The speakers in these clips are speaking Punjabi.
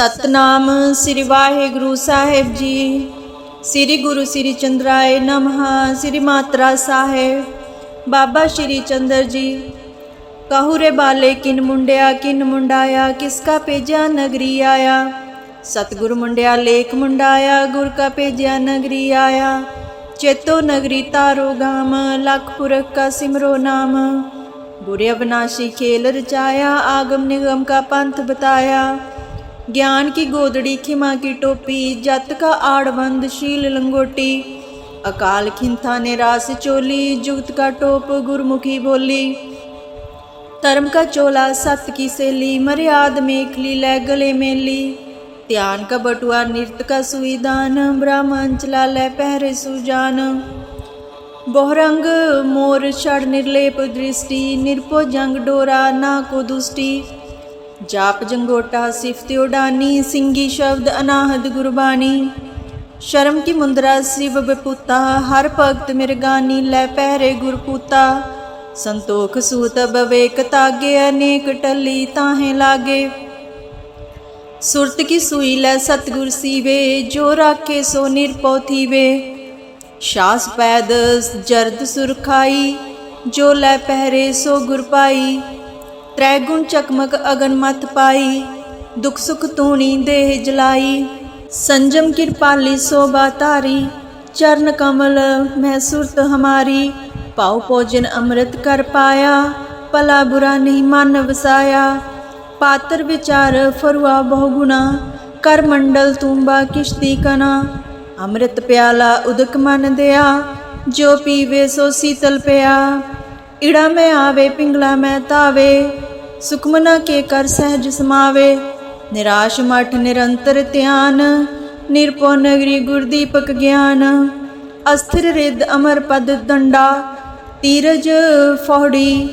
ਸਤਨਾਮ ਸ੍ਰੀ ਵਾਹਿਗੁਰੂ ਸਾਹਿਬ ਜੀ। ਸ੍ਰੀ ਗੁਰੂ ਸ੍ਰੀ ਚੰਦਰਾਏ ਨਮಃ ਸ੍ਰੀ ਮਾਤਰਾ ਸਾਹਿਬ। ਬਾਬਾ ਸ੍ਰੀ ਚੰਦਰ ਜੀ ਕਹੂਰੇ ਬਾਲੇ ਕਿਨ ਮੁੰਡਿਆ, ਕਿਨ ਮੁੰਡਾਇਆ, ਕਿਸ ਕਾ ਭੇਜਿਆ ਨਗਰੀ ਆਇਆ। ਸਤਗੁਰ ਮੁੰਡਿਆ, ਲੇਖ ਮੁੰਡਾਇਆ, ਗੁਰ ਕਾ ਭੇਜਿਆ ਨਗਰੀ ਆਇਆ। ਚੇਤੋ ਨਗਰੀ ਤਾਰੋ ਗਾਮ, ਲਖ ਪੁਰਖ ਕਾ ਸਿਮਰੋ ਨਾਮ। ਬੁਰੇ ਅਬਨਾਸ਼ੀ ਖੇਲ ਰਚਾਇਆ, ਆਗਮ ਨਿਗਮ ਕਾ ਪੰਥ ਬਤਾਇਆ। ज्ञान की गोदड़ी खिमा की टोपी जत का आड़बंद शील लंगोटी अकाल खिंथा ने रास चोली जुगत का टोप गुरमुखी बोली धर्म का चोला सत की सेली मर्याद मेखली लै गले मेली त्यान का बटुआ नृत्य का सुईदान ब्राह्मण चला लै पहरे सुजान बहुरंग मोर छड़ निर्लेप दृष्टि निरपो जंग डोरा ना को दुष्टि ਜਾਪ ਜੰਗੋਟਾ ਸਿਫਤ ਉਡਾਨੀ, ਸਿੰਗੀ ਸ਼ਬਦ ਅਨਾਹਦ ਗੁਰਬਾਣੀ। ਸ਼ਰਮ ਕੀ ਮੁੰਦਰਾ ਸਿਵ ਬਪੁੱਤਾ ਹਰ ਭਗਤ ਮਿਰਗਾਨੀ ਲੈ ਪਹਿਰੇ ਗੁਰਪੂਤਾ। ਸੰਤੋਖ ਸੂਤ ਬਵੇਕ ਤਾਗੇ, ਅਨੇਕ ਟੱਲੀ ਤਾਹੇ ਲਾਗੇ। ਸੁਰਤ ਕੀ ਸੂਈ ਲੈ ਸਤਗੁਰ ਸੀਵੇ, ਜੋ ਰਾਖੇ ਸੋ ਨਿਰਪਉ ਥੀਵੇ। ਸ਼ਾਸ ਪੈਦ ਜਰਦ ਸੁਰਖਾਈ, ਜੋ ਲੈ ਪਹਿਰੇ ਸੋ ਗੁਰ ਪਾਈ। ਤ੍ਰੈਗੁਣ ਚਕਮਕ ਅਗਨ ਮਤ ਪਾਈ, ਦੁਖ ਸੁਖ ਤੂਣੀ ਦੇਹ ਜਲਾਈ। ਸੰਜਮ ਕਿਰਪਾਲੀ ਸੋਭਾ ਧਾਰੀ, ਚਰਨ ਕਮਲ ਮਹਿ ਸੁਰਤ ਹਮਾਰੀ। ਪਾਉ ਭੋਜਨ ਅੰਮ੍ਰਿਤ ਕਰ ਪਾਇਆ, ਭਲਾ ਬੁਰਾ ਨਹੀਂ ਮਨ ਵਸਾਇਆ। ਪਾਤਰ ਵਿਚਾਰ ਫਰਵਾ ਬਹੁ ਗੁਣਾ, ਕਰ ਮੰਡਲ ਤੂੰਬਾ ਕਿਸ਼ਤੀ ਕਨਾ। ਅੰਮ੍ਰਿਤ ਪਿਆਲਾ ਉਦਕ ਮਨ ਦਿਆ, ਜੋ ਪੀਵੇ ਸੋ ਸੀਤਲ ਪਿਆ। ਇੜਾ ਮੈਂ ਆਵੇ, ਪਿੰਗਲਾ ਮੈਂ ਤਾਵੇ ਸੁਖਮਨਾ ਕੇ ਕਰ ਸਹਿਜ ਸਮਾਵੇ। ਨਿਰਾਸ਼ ਮਠ ਨਿਰੰਤਰ ਧਿਆਨ ਨਿਰਪੋ ਨਗਰੀ ਗੁਰਦੀਪਕ ਗਿਆਨ। ਅਸਥਿਰ ਰਿਦ ਅਮਰ ਪਦ ਦੰਡਾ, ਤੀਰਜ ਫੋੜੀ,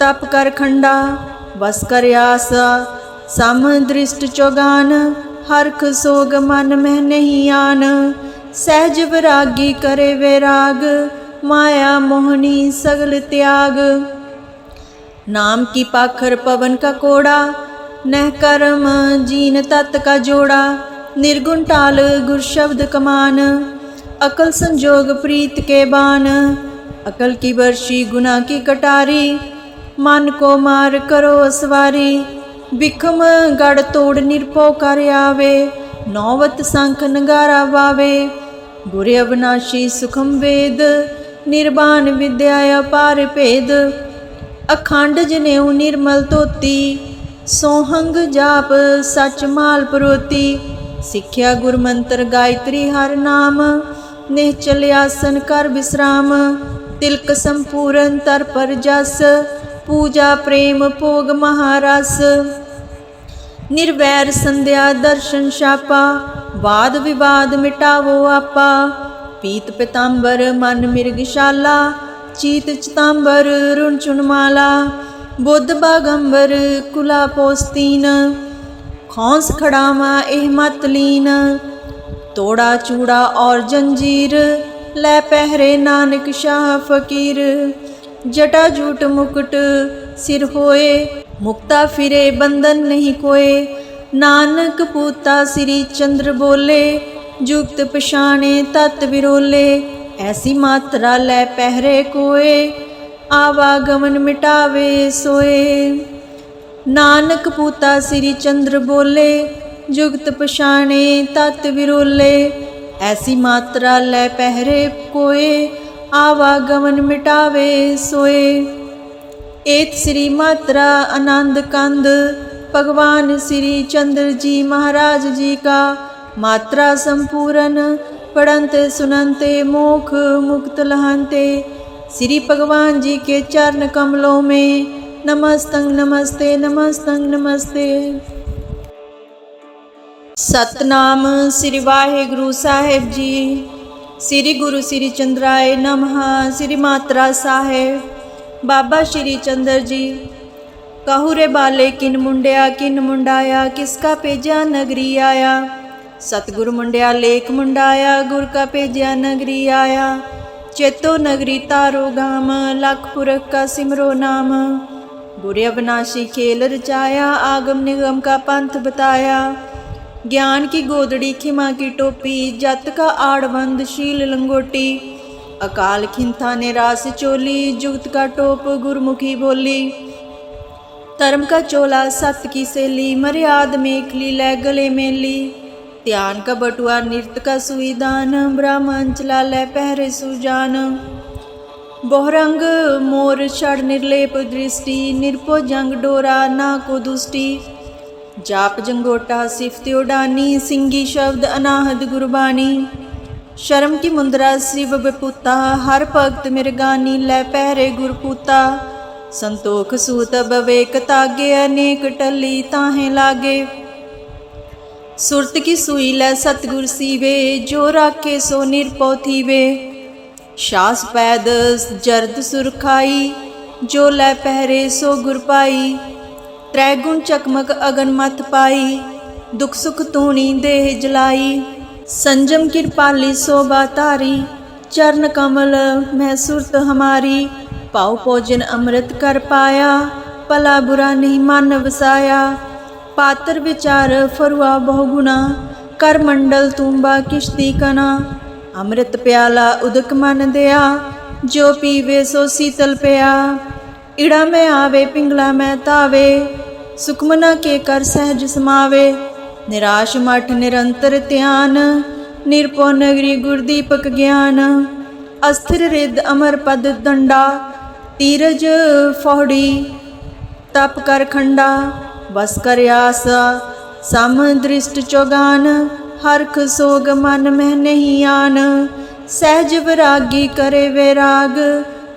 ਤਪ ਕਰ ਖੰਡਾ। ਵਸ ਕਰ ਆਸ, ਸਮ ਦ੍ਰਿਸ਼ਟ ਚੋਗਾਨ ਹਰਖ ਸੋਗ ਮਨ ਮਹਿ ਨਹੀਂ ਆਨ। ਸਹਿਜ ਵਿਰਾਗੀ ਕਰੇ ਵਿਰਾਗ माया मोहनी सगल त्याग नाम की पाखर पवन का कोड़ा नह कर्म जीन तत् का जोड़ा निर्गुण टाल गुर शब्द कमान अकल संजोग प्रीत के बान अकल की बर्शी गुना की कटारी मन को मार करो असवारी बिखम गड़ तोड़ निरपो कर आवे नौवत संख नगारा वावे बुरे अविनाशी सुखम वेद ਨਿਰਵਾਣ ਵਿਦਿਆ ਅਪਾਰ ਭੇਦ। ਅਖੰਡ ਜਨੇਊ ਨਿਰਮਲ ਤੋਤੀ ਸੋਹੰਗ ਜਾਪ ਸਚ ਮਾਲ ਪਰੋਤੀ। ਸਿੱਖਿਆ ਗੁਰ ਮੰਤਰ ਗਾਇਤਰੀ ਹਰ ਨਾਮ। ਨਿਹਚਲ ਆਸਨ ਕਰ ਵਿਸ਼ਰਾਮ ਤਿਲਕ ਸੰਪੂਰਨ ਤਰ ਪਰ ਜਸ। ਪੂਜਾ ਪ੍ਰੇਮ ਭੋਗ ਮਹਾਰਸ। ਨਿਰਵੈਰ ਸੰਧਿਆ ਦਰਸ਼ਨ ਛਾਪਾ। ਵਾਦ ਵਿਵਾਦ ਮਿਟਾਵੋ ਆਪਾ। ਪੀਤ ਪਿਤੰਬਰ, ਮਨ ਮਿਰਗਸ਼ਾਲਾ ਚੀਤ ਚਤੰਬਰ, ਰੁਣ ਚੁਨਮਾਲਾ ਬੁੱਧ ਬਾਗੰਬਰ, ਕੁਲਾ ਪੋਸਤੀਨ, ਖੌਂਸ ਖੜਾਵਾ ਇਹ ਮਤ ਲੀਨ, ਤੋੜਾ ਚੂੜਾ ਔਰ ਜੰਜੀਰ, ਲੈ ਪਹਿਰੇ ਨਾਨਕ ਸ਼ਾਹ ਫਕੀਰ, ਜਟਾ ਜੂਟ ਮੁਕਟ ਸਿਰ ਹੋਏ, ਮੁਕਤਾ ਫਿਰੇ ਬੰਧਨ ਨਹੀਂ ਕੋਏ, ਨਾਨਕ ਪੂਤਾ ਸ੍ਰੀ ਚੰਦਰ ਬੋਲੇ ਜੁਗਤ ਪਛਾਣੇ ਤਤ ਵਿਰੋਲੇ, ਐਸੀ ਮਾਤਰਾ ਲੈ ਪਹਿਰੇ ਕੋਏ ਆਵਾਗਮਨ ਮਿਟਾਵੇ ਸੋਏ। ਨਾਨਕ ਪੂਤਾ ਸ੍ਰੀ ਚੰਦਰ ਬੋਲੇ, ਜੁਗਤ ਪਛਾਣੇ ਤਤ ਵਿਰੋਲੇ, ਐਸੀ ਮਾਤਰਾ ਲੈ ਪਹਿਰੇ ਕੋਏ ਆਵਾਗਮਨ ਮਿਟਾਵੇ ਸੋਏ। ਏਤ ਸ੍ਰੀ ਮਾਤਰਾ ਆਨੰਦ ਕੰਦ, ਭਗਵਾਨ ਸ੍ਰੀ ਚੰਦਰ ਜੀ ਮਹਾਰਾਜ ਜੀ ਕਾ मात्रा संपूर्ण पढ़ंत सुनंते मोख मुक्त लहंते श्री भगवान जी के चरण कमलों में नमस्तंग, नमस्ते नमस्तंग, नमस्ते। सतनाम श्री वाहे गुरु साहेब जी, श्री गुरु श्री चंद्राय नमः, श्री मात्रा साहेब, बाबा श्री चंद्र जी। कहू रे बाले, किन मुंडिया, किन मुंडाया, किसका पेजा नगरी आया? ਸਤਿਗੁਰ ਮੁੰਡਿਆ ਲੇਖ ਮੁੰਡਾਇਆ ਗੁਰ ਕਾ ਭੇਜਿਆ ਨਗਰੀ ਆਇਆ ਚੇਤੋ ਨਗਰੀ ਤਾਰੋ ਗਾਮ ਲਖ ਪੁਰਖ ਕਾ ਸਿਮਰੋ ਨਾਮ बुरे अविनाशी खेल रचाया आगम निगम का पंथ बताया ज्ञान की गोदड़ी खिमा की टोपी जत का आड़बंद शील लंगोटी अकाल खिंथा ने रास चोली जुगत का टोप गुरमुखी बोली धर्म का चोला सत्य की सेली मर्याद मेखली लै गले मेली ध्यान ਧਿਆਨ ਕਾ ਬਟੂਆ ਨਿਰਤ ਕਾ ਸੁਈਦਾਨ ਬ੍ਰਹਮੰਚਲਾ ਲੈ ਪਹਿਰੇ ਸੁਜਾਨ। ਬੋਹਰੰਗ ਮੋਰ ਛੜ ਨਿਰਲੇਪ ਦ੍ਰਿਸ਼ਟੀ ਨਿਰਪੋ ਜੰਗ ਡੋਰਾ ਨਾ ਕੋ ਦੁਸ਼ਟੀ। ਜਾਪ ਜੰਗੋਟਾ ਸਿਫਤ ਉਡਾਨੀ ਸਿੰਗੀ ਸ਼ਬਦ ਅਨਾਹਦ ਗੁਰਬਾਣੀ। ਸ਼ਰਮ ਕੀ ਮੁੰਦਰਾ ਸ਼ਿਵ ਬਪੂਤਾ, ਹਰ ਭਗਤ ਮਿਰਗਾਨੀ ਲੈ ਪਹਿਰੇ ਗੁਰਪੂਤਾ। ਸੰਤੋਖ ਸੂਤ ਬਵੇਕ ਤਾਗੇ, ਅਨੇਕ ਟੱਲੀ ਤਾਹੇ ਲਾਗੇ। सुरत की सुई लै सतगुर सीवे जो राखे सो निरपौ थीवे शास पैद जरद सुरखाई जो लै पहरे सो गुर पाई त्रै गुण चकमक अगन मत पाई दुख सुख तूणी देह जलाई संजम कृपाली शोभा तारी चरण कमल मैं सुरत हमारी पाओ भोजन अमृत कर पाया भला बुरा नहीं मन वसाया पात्र विचार फरुआ बहुगुना कर मंडल तुम्बा किश्ती कना ਅੰਮ੍ਰਿਤ ਪਿਆਲਾ ਉਦਕ ਮਨ ਦਿਆ ਜੋ ਪੀਵੇ ਸੋ ਸੀਤਲ ਪਿਆ ਇੜਾ ਮੈਂ ਆਵੇ ਪਿੰਗਲਾ ਮੈਂ ਤਾਵੇ ਸੁਖਮਨਾ ਕੇ ਕਰ ਸਹਿਜ ਸਮਾਵੇ ਨਿਰਾਸ਼ ਮਠ ਨਿਰੰਤਰ ਧਿਆਨ ਨਿਰਪੋ ਨਗਰੀ ਗੁਰਦੀਪਕ ਗਿਆਨ ਅਸਥਿਰ ਰਿਦ ਅਮਰ ਪਦ ਦੰਡਾ ਤੀਰਜ ਫੋੜੀ ਤਪ ਕਰ ਖੰਡਾ ਵਸ ਕਰਿਆਸਾ ਸਮ ਦ੍ਰਿਸ਼ਟ ਚੋਗਾਨ ਹਰਖ ਸੋਗ ਮਨ ਮਹਿ ਨਹੀਂ ਆਨ। ਸਹਿਜ ਵਿਰਾਗੀ ਕਰੇ ਵਿਰਾਗ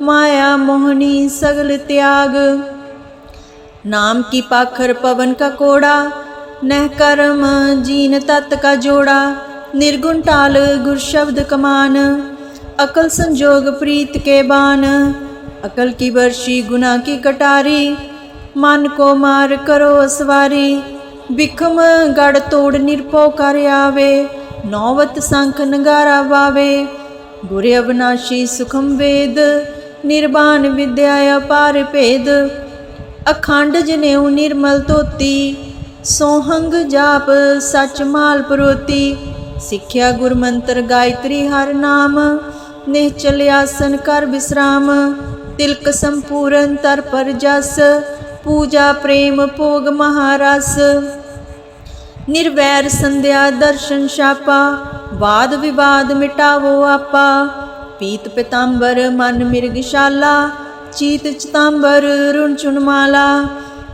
ਮਾਇਆ ਮੋਹਨੀ ਸਗਲ ਤਿਆਗ। ਨਾਮ ਕੀ ਪਾਖਰ ਪਵਨ ਕਾ ਕੋੜਾ, ਨਹਿ ਕਰਮ ਜੀਨ ਤਤ ਕਾ ਜੋੜਾ। ਨਿਰਗੁਣ ਟਾਲ ਗੁਰ ਸ਼ਬਦ ਕਮਾਨ, ਅਕਲ ਸੰਜੋਗ ਪ੍ਰੀਤ ਕੇ ਬਾਨ। ਅਕਲ ਕੀ ਵਰਸ਼ੀ ਗੁਨਾ ਕੀ ਕਟਾਰੀ ਮਨ ਕੋ ਮਾਰ ਕਰੋ ਸਵਾਰੀ ਬਿਖਮ ਗੜ ਤੋੜ ਨਿਰਪੋ ਕਰ ਆਵੇ, ਨੌਵਤ ਸੰਖ ਨਗਾਰਾ ਵਾਵੇ। ਗੁਰੇ ਅਬਨਾਸ਼ੀ ਸੁਖਮ ਵੇਦ ਨਿਰਬਾਨ ਵਿਦਿਆ ਅਪਾਰ ਭੇਦ। ਅਖੰਡ ਜਨੇਉ ਨਿਰਮਲ ਤੋਤੀ ਸੋਹੰਗ ਜਾਪ ਸਚ ਮਾਲ ਪ੍ਰੋਤੀ। ਸਿੱਖਿਆ ਗੁਰ ਮੰਤਰ ਗਾਇਤਰੀ ਹਰ ਨਾਮ, ਨਿਹ ਚਲ ਆਸਨ ਕਰ ਬਿਸਰਾਮ। ਤਿਲਕ ਸੰਪੂਰਨ ਤਰ ਪਰ ਜਸ ਪੂਜਾ, ਪ੍ਰੇਮ, ਭੋਗ, ਮਹਾਰਸ। ਨਿਰਵੈਰ ਸੰਧਿਆ, ਦਰਸ਼ਨ ਛਾਪਾ, ਵਾਦ ਵਿਵਾਦ ਮਿਟਾਵੋ ਆਪਾ। ਪੀਤ ਪਿਤੰਬਰ, ਮਨ ਮਿਰਗਸ਼ਾਲਾ ਚੀਤ ਚਤਾੰਬਰ, ਰੁਣ ਚੁਨਮਾਲਾ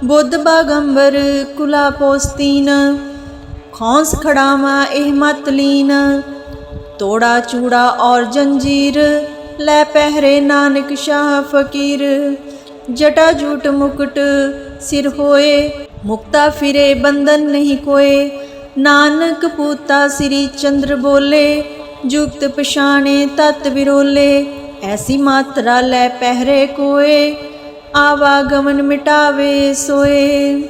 ਬੁੱਧ ਬਾਗੰਬਰ, ਕੁਲਾ ਪੋਸਤੀਨ। ਖੌਂਸ ਖੜਾਵਾ, ਇਹ ਮਤ ਲੀਨ। ਤੋੜਾ ਚੂੜਾ ਔਰ ਜੰਜੀਰ, ਲੈ ਪਹਿਰੇ ਨਾਨਕ ਸ਼ਾਹ ਫਕੀਰ। ਜਟਾ ਜੂਟ ਮੁਕਟ ਸਿਰ ਹੋਏ, ਮੁਕਤਾ ਫਿਰੇ ਬੰਧਨ ਨਹੀਂ ਕੋਏ। ਨਾਨਕ ਪੂਤਾ ਸ੍ਰੀ ਚੰਦਰ ਬੋਲੇ, ਜੁਗਤ ਪਛਾਣੇ ਤਤ ਵਿਰੋਲੇ। ਐਸੀ ਮਾਤਰਾ ਲੈ ਪਹਿਰੇ ਕੋਏ, ਆਵਾਗਮਨ ਮਿਟਾਵੇ ਸੋਏ।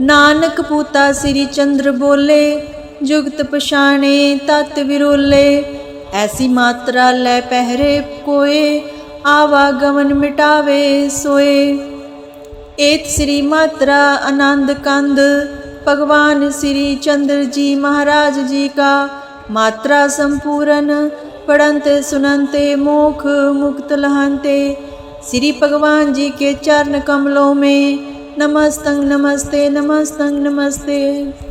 ਨਾਨਕ ਪੂਤਾ ਸ੍ਰੀ ਚੰਦਰ ਬੋਲੇ, ਜੁਗਤ ਪਛਾਣੇ ਤਤ ਵਿਰੋਲੇ। ਐਸੀ ਮਾਤਰਾ ਲੈ ਪਹਿਰੇ ਕੋਏ ਆਵਾਗਮਨ ਮਿਟਾਵੇ ਸੋਏ ਏਤ ਸ੍ਰੀ ਮਾਤਰਾ ਆਨੰਦ ਕੰਦ ਭਗਵਾਨ ਸ੍ਰੀ ਚੰਦਰ ਜੀ ਮਹਾਰਾਜ ਜੀ का मात्रा संपूर्ण पढ़नते सुननते मोख मुक्त लहनते श्री भगवान जी के चरण कमलों में नमस्तंग नमस्ते नमस्तंग नमस्ते